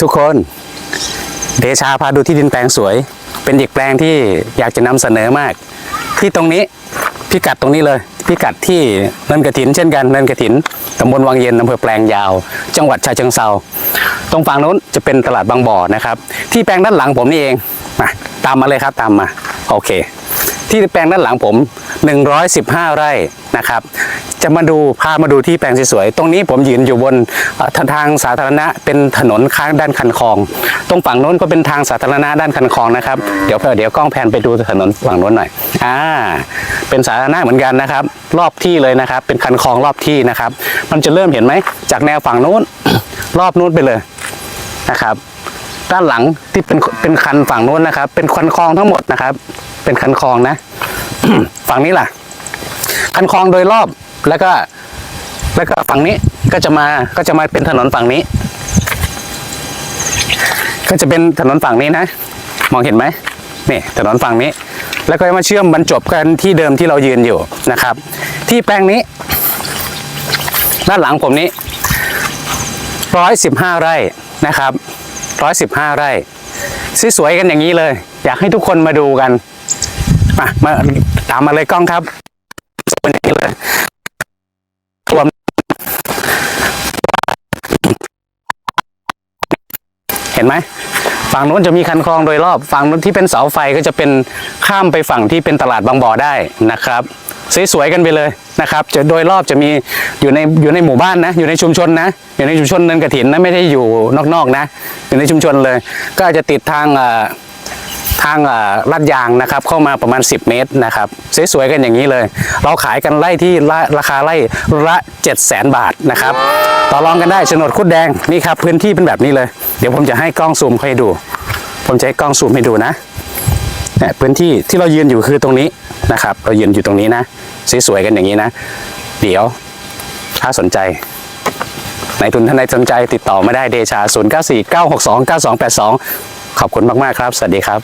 ทุกคน เดชาพาดูที่ดินแปลงสวย เป็นอีกแปลงที่อยากจะนำเสนอมาก ที่ตรงนี้พิกัดตรงนี้เลย พิกัดที่เนินกระถิน เช่นกันเนินกระถินตำบลวังเย็นอำเภอแปลงยาว จังหวัดฉะเชิงเซาตรงฝั่งนู้นจะเป็นตลาดบางบ่อนะครับ ที่แปลงด้านหลังผมนี่เองมาตามมาเลยครับตามมาโอเค ที่แปลงด้านหลังผม 115 ไร่นะครับ จะมาดูพามาดูที่แปลงสวยๆตรงนี้ผมยืนอยู่บนทางสาธารณะเป็นถนนข้างด้านคันคลอง ตรงฝั่งโน้นก็เป็นทางสาธารณะด้านคันคลองนะครับเดี๋ยวเดี๋ยวกล้องแพนไปดูถนนฝั่งโน้นหน่อยอ่าเป็นสาธารณะเหมือนกันนะครับ รอบที่เลยนะครับ เป็นคันคลองรอบที่นะครับ มันจะเริ่มเห็นไหมจากแนวฝั่งโน้นรอบนู้นไปเลยนะครับด้านหลังที่เป็นเป็นคันฝั่งโน้นนะครับ เป็นคันคลองทั้งหมดนะครับ เป็นคันคลองนะ ฝั่งนี้ล่ะ คันคลองโดยรอบ แล้วก็แล้วก็ฝั่งนี้ก็จะมาก็จะมาเป็นถนนฝั่งนี้ ก็จะเป็นถนนฝั่งนี้นะ มองเห็นไหมนี่ถนนฝั่งนี้ แล้วก็มาเชื่อมบรรจบกันที่เดิมที่เรายืนอยู่นะครับ ที่แปลงนี้ ด้านหลังผมนี้ร้อยสิบห้าไร่นะครับร้อยสิบห้าไร่สวยๆกันอย่างนี้เลย อยากให้ทุกคนมาดูกันมามาตามมาเลยกล้องครับเป็นอย่างนี้เลย เห็นไหมฝั่งนู้นจะมีคันคลองโดยรอบฝั่งนู้นที่เป็นเสาไฟก็จะเป็นข้ามไปฝั่งที่เป็นตลาดบางบ่อได้นะครับสวยๆกันไปเลยนะครับจะโดยรอบจะมีอยู่ในอยู่ในหมู่บ้านนะ อยู่ในชุมชนนะ อยู่ในชุมชนเนินกระถินนะไม่ได้อยู่นอกๆนะ อยู่ในชุมชนเลย ก็อาจจะติดทางทางลาดยางนะครับ เข้ามาประมาณ 10 เมตรนะครับสวยๆกันอย่างนี้เลย เราขายกันไล่ที่ราคาไล่ละ7 0 0 0 0 0 บาทนะครับ ต่อรองกันได้โฉนดคุดแดงนี่ครับพื้นที่เป็นแบบนี้เลย เดี๋ยวผมจะให้กล้องซูมให้ดู ผมจะให้กล้องซูมให้ดูนะเนี่ยพื้นที่ที่เรายืนอยู่คือตรงนี้นะครับ เรายืนอยู่ตรงนี้นะสวยๆกันอย่างนี้นะ เดี๋ยวถ้าสนใจในทุนท่านใดสนใจติดต่อมาได้เดชา 0 9 4 9 6 2 9 2 8 2 ขอบคุณมากๆครับ สวัสดีครับ